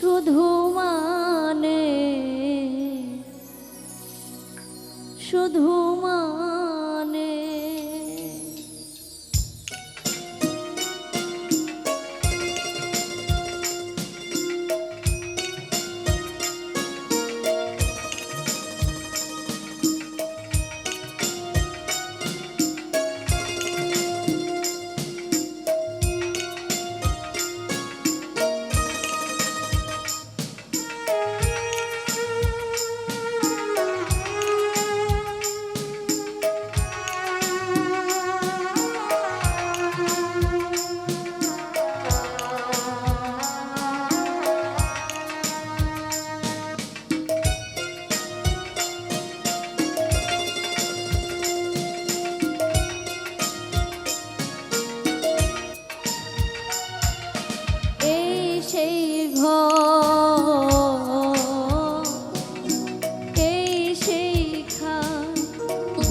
শুধু মানে শুধু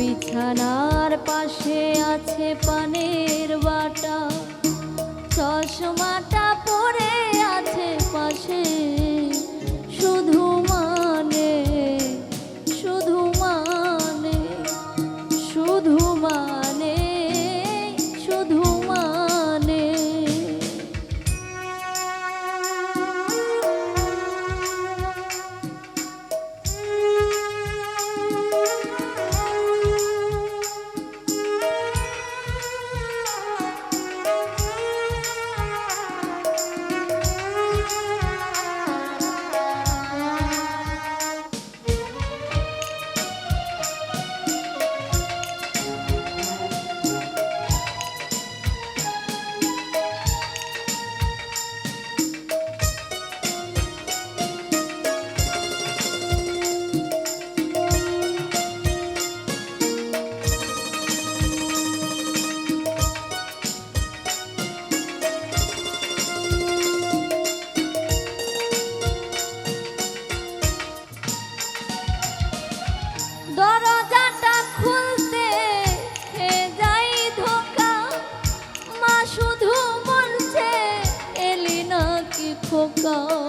বিছানার পাশে আছে পানের বাটা। চশমাটা পরে আছে পাশে। go